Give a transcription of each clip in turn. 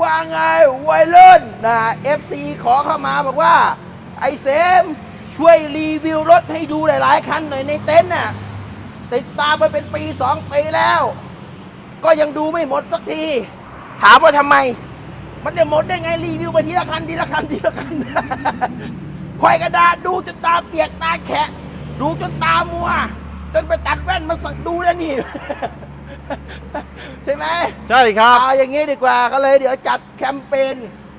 ว่าไงวัยรุ่นนะเอฟซีขอเข้ามาบอกว่า ไอเสมช่วยรีวิวรถให้ดูหลายๆคันหน่อยในเต็นท์น่ะติดตามมาเป็นปีสองปีแล้ว ก็ยังดูไม่หมดสักที ถามว่าทำไม มันจะหมดได้ไงรีวิวไปทีละคันทีละคันทีละคันคอยกระดาษดูจนตาเปียกตาแขะ ดูจนตามัวจนไปตัดแว่นมาสักดูแล้วนี่ ใช่ไหมใช่ครับ เอาอย่างนี้ดีกว่าก็เลยเดี๋ยวจัดแคมเปญ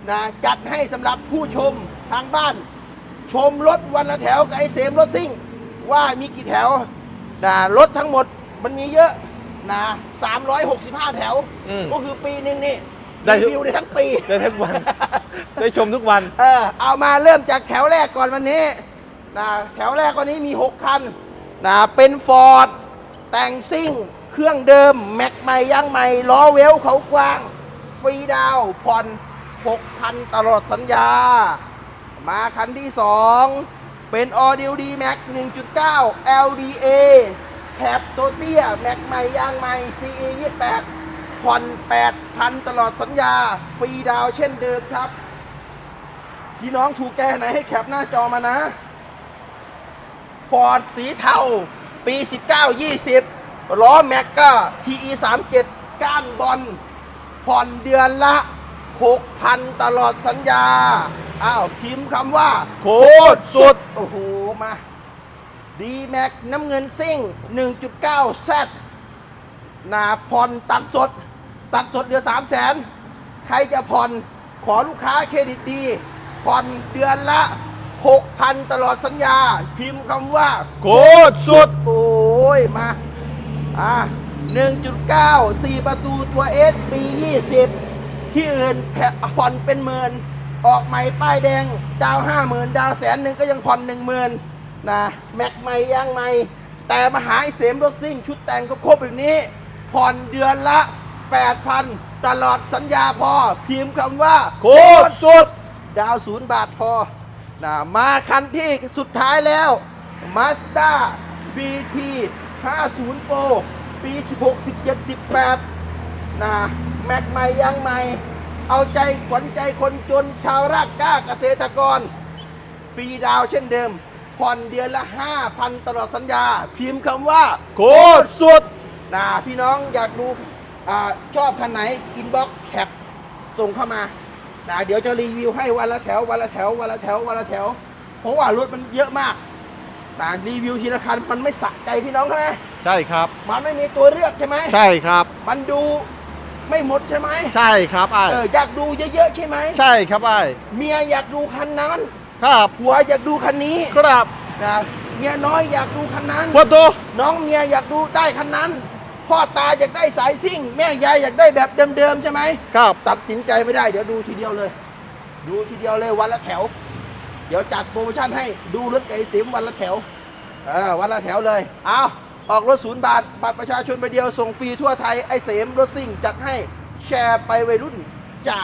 นะจัดให้สำหรับผู้ชมทางบ้าน ชมรถวันละแถวกับไอ้เสมรถซิ่ง ว่ามีกี่แถวนะรถทั้งหมดมันมีเยอะนะ365 แถว อืมก็คือปีหนึงนี่ได้ทุก รีวิวได้ทั้งปี ได้ทุกวัน ได้ชมทุกวัน เออเอามาเริ่มจากแถวแรกก่อนวันนี้นะแถวแรกวันนี้มี 6 คันนะเป็นฟอร์ดแต่งซิ่ง เครื่องเดิม แม็กใหม่ยางใหม่ล้อเวลเขากว้าง ฟรีดาวผ่อน 6,000 ตลอดสัญญา มาคันที่ 2 เป็น a u d i o D Max 1.9 LDA แคปโตเตี้ย แม็กใหม่ยางใหม่ CE 28ผ่อน 8,000 ตลอดสัญญา ฟรีดาวเช่นเดิมครับพี่น้องถูกแกไหนให้แคปหน้าจอมานะ ฟอร์ดสีเทา ปี 19-20 ล้อแม็กก็ TE 37ก้านบอลผ่อนเดือนละ 6,000 ตลอดสัญญา อ้าวพิมพ์คำว่าโคตรสุด โอ้โห มาดีแม็กน้ำเงินซิ่ง 1.9แซดนาผ่อนตัดสด ตัดสดเดือน3 0 0แสนใครจะผ่อนขอลูกค้าเครดิตดี ผ่อนเดือนละ 6,000 ตลอดสัญญา พิมพ์คำว่า โคตรสุด โอ้ย มา อะ1.9 4 ประตูตัวเอสปี 20 ที่อื่นแผ่ผ่อนเป็นหมื่น ออกใหม่ป้ายแดง ดาว 50,000 ดาวแสนหนึ่งก็ยังผ่อน 10,000นะแม็กใหม่ยางใหม่ แต่มาหาไอ้เสมรถซิ่ง ชุดแต่งก็ครบแบบนี้ ผ่อนเดือนละ 8,000 ตลอดสัญญาพอ พิมพ์คำว่า โคตรสุด ดาวศูนย์บาทพอนะมาคันที่สุดท้ายแล้ว Mazda BT 50 Pro ปี 16 17 18นะแม็กใหม่ยางใหม่ เอาใจขวัญใจคนจนชาวรากกล้าเกษตรกร ฟรีดาวเช่นเดิม ผ่อนเดือนละ 5,000 ตลอดสัญญา พิมพ์คำว่า โคตรสุดนะพี่น้องอยากดูอชอบคันไหน อินบ็อกแคปส่งเข้ามานะเดี๋ยวจะรีวิวให้วันละแถววันละแถววันละแถววันละแถวเพราะว่ารถมันเยอะมาก นะรีวิวทีละคันมันไม่สะใจพี่น้องใช่ไหมใช่ครับ มันไม่มีตัวเลือกใช่ไหมใช่ครับ มันดูไม่หมดใช่ไหมใช่ครับไอ้เอออยากดูเยอะๆใช่ไหมใช่ครับไอ้เมียอยากดูคันนั้น ครับผัวอยากดูคันนี้ครับนะเมียน้อยอยากดูคันนั้นวัตถุน้องเมียอยากดูได้คันนั้น พ่อตาอยากได้สายซิ่ง แม่ยายอยากได้แบบเดิมๆใช่ไหมครับตัดสินใจไม่ได้เดี๋ยวดูทีเดียวเลย ดูทีเดียวเลยวันละแถว เดี๋ยวจัดโปรโมชั่นให้ดูรถไก่สิมวันละแถวเออวันละแถวเลยเอาออกรถศูนย์บาท บัตรประชาชนไปเดียวส่งฟรีทั่วไทยไอ้เสมรถซิ่งจัดให้แชร์ไปวัยรุ่นจ๋า